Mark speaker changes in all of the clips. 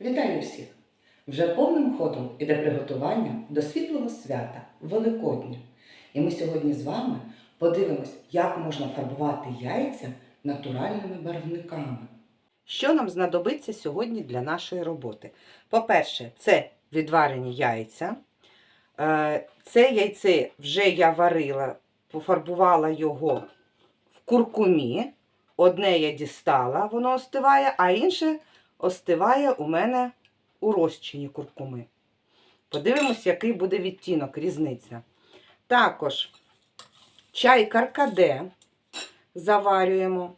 Speaker 1: Вітаю всіх! Вже повним ходом іде приготування до світлого свята Великодня. І ми сьогодні з вами подивимось, як можна фарбувати яйця натуральними барвниками. Що нам знадобиться сьогодні для нашої роботи? По-перше, це відварені яйця. Е, Це яйце вже я варила, пофарбувала його в куркумі. Одне я дістала, воно остиває, а інше остиває у мене у розчині куркуми. Подивимось, який буде відтінок, різниця. Також чай каркаде заварюємо.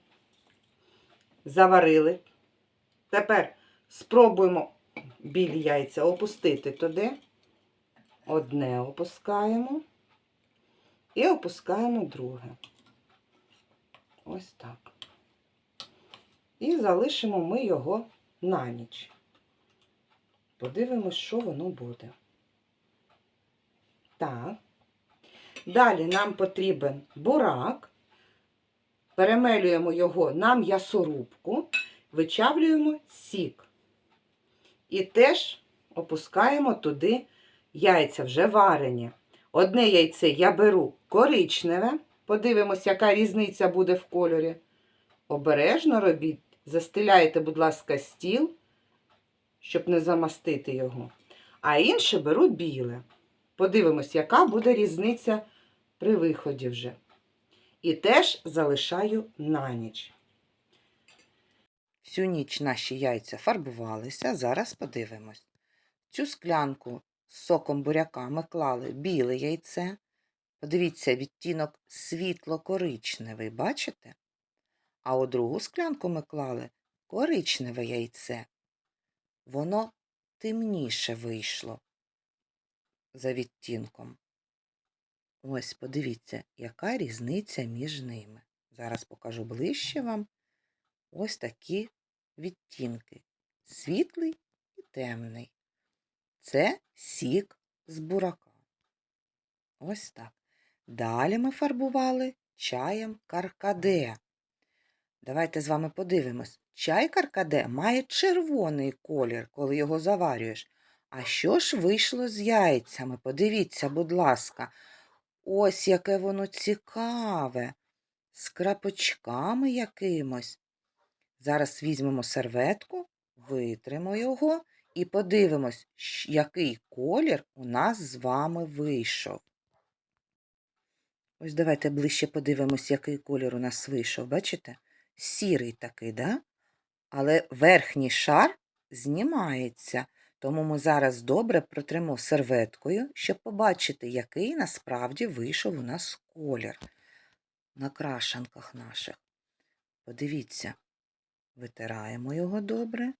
Speaker 1: Заварили. Тепер спробуємо білі яйця опустити туди. Одне опускаємо і опускаємо друге. Ось так. І залишимо ми його на ніч. Подивимось, що воно буде. Так. Далі нам потрібен бурак. Перемелюємо його на м'ясорубку, вичавлюємо сік. І теж опускаємо туди яйця вже варені. Одне яйце я беру коричневе. Подивимось, яка різниця буде в кольорі. Обережно робіть. Застеляйте, будь ласка, стіл, щоб не замастити його. А інше беру біле. Подивимось, яка буде різниця при виході вже. І теж залишаю на ніч. Всю ніч наші яйця фарбувалися. Зараз подивимось. Цю склянку з соком буряка ми клали біле яйце. Подивіться, відтінок світло-коричневий, бачите? А у другу склянку ми клали коричневе яйце. Воно темніше вийшло за відтінком. Ось, подивіться, яка різниця між ними. Зараз покажу ближче вам ось такі відтінки. Світлий і темний. Це сік з бурака. Ось так. Далі ми фарбували чаєм каркаде. Давайте з вами подивимось. Чай каркаде має червоний колір, коли його заварюєш. А що ж вийшло з яйцями? Подивіться, будь ласка. Ось яке воно цікаве, з крапочками якимось. Зараз візьмемо серветку, витримо його і подивимось, який колір у нас з вами вийшов. Ось давайте ближче подивимось, який колір у нас вийшов. Бачите? Сірий такий, да? Але верхній шар знімається. Тому ми зараз добре протримо серветкою, щоб побачити, який насправді вийшов у нас колір на крашанках наших. Подивіться, витираємо його добре,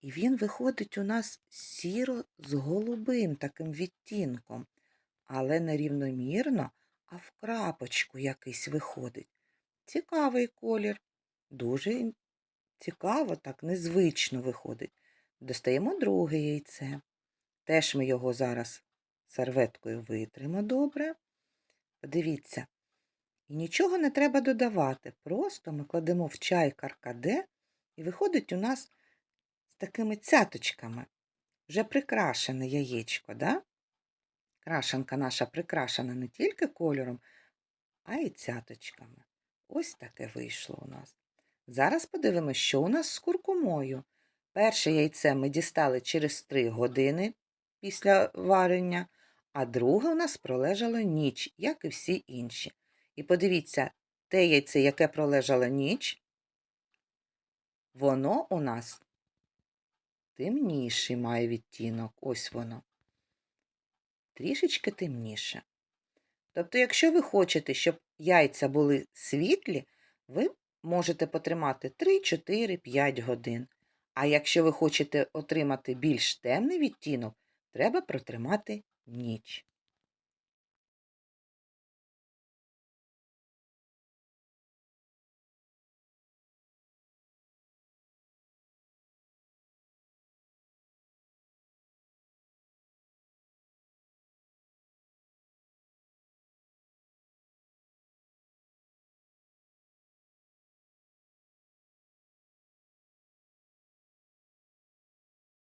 Speaker 1: і він виходить у нас сіро з голубим таким відтінком, але не рівномірно, а в крапочку якийсь виходить. Цікавий колір, дуже цікаво, так незвично виходить. Достаємо друге яйце. Теж ми його зараз серветкою витримо добре. Подивіться. І нічого не треба додавати. Просто ми кладемо в чай каркаде, і виходить у нас з такими цяточками. Вже прикрашене яєчко, да? Крашенка наша прикрашена не тільки кольором, а й цяточками. Ось таке вийшло у нас. Зараз подивимося, що у нас з куркумою. Перше яйце ми дістали через 3 години після варення, а друге у нас пролежало ніч, як і всі інші. І подивіться, те яйце, яке пролежало ніч, воно у нас темніший має відтінок. Ось воно. Трішечки темніше. Тобто, якщо ви хочете, щоб яйця були світлі, ви можете потримати 3, 4, 5 годин. А якщо ви хочете отримати більш темний відтінок, треба протримати ніч.